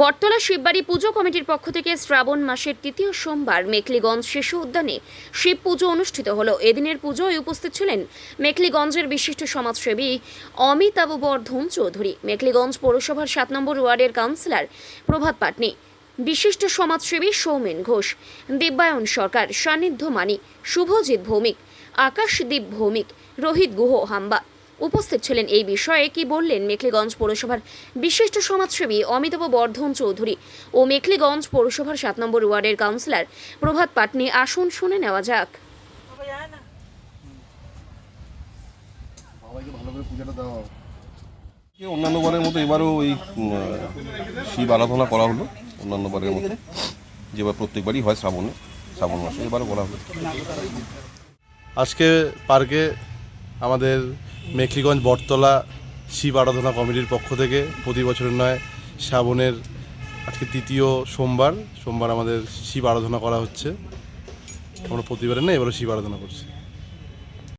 বটতলা শিববাড়ি পুজো কমিটির পক্ষ থেকে শ্রাবণ মাসের তৃতীয় সোমবার মেখলিগঞ্জ শিশু উদ্যানে শিব পুজো অনুষ্ঠিত হলো। এদিনের পুজোয় উপস্থিত ছিলেন মেখলিগঞ্জের বিশিষ্ট সমাজসেবী অমিতাভ বর্ধন চৌধুরী, মেখলিগঞ্জ পৌরসভার সাত নম্বর ওয়ার্ডের কাউন্সিলর প্রভাত পাটনি, বিশিষ্ট সমাজসেবী সৌমেন ঘোষ, দিব্যায়ন সরকার, সান্নিধ্য মানি, শুভজিৎ ভৌমিক, আকাশদীপ ভৌমিক, রোহিত গুহ হাম্বা। উপস্থিত ছিলেন এই বিষয়ে কি বললেন মেখলিগঞ্জ পৌরসভার বিশিষ্ট সমাজসেবী অমিতাভ বর্ধন চৌধুরী ও মেখলিগঞ্জ পৌরসভার সাত নম্বর ওয়ার্ডের কাউন্সিলর প্রভাত পাটনি আসুন শুনে নেওয়া যাক। সবাইকে ভালো করে পূজাটা দেওয়া হবে। কি অন্যান্য বারের মতো এবারও ওই শিব আরাধনা করা হলো অন্যান্য বারের মতো। যেবার প্রত্যেকবারই হয় শ্রাবণে শ্রাবণ মাসে এবারও করা হলো। আজকে পার্কে আমাদের মেখলিগঞ্জ, বটতলা, শিব আরাধনা কমিটির পক্ষ থেকে প্রতি বছরের নয় শ্রাবণের আজকে তৃতীয় সোমবার সোমবার আমাদের শিব আরাধনা করা হচ্ছে। আমরা প্রতিবারের না এবারও শিব আরাধনা করছি।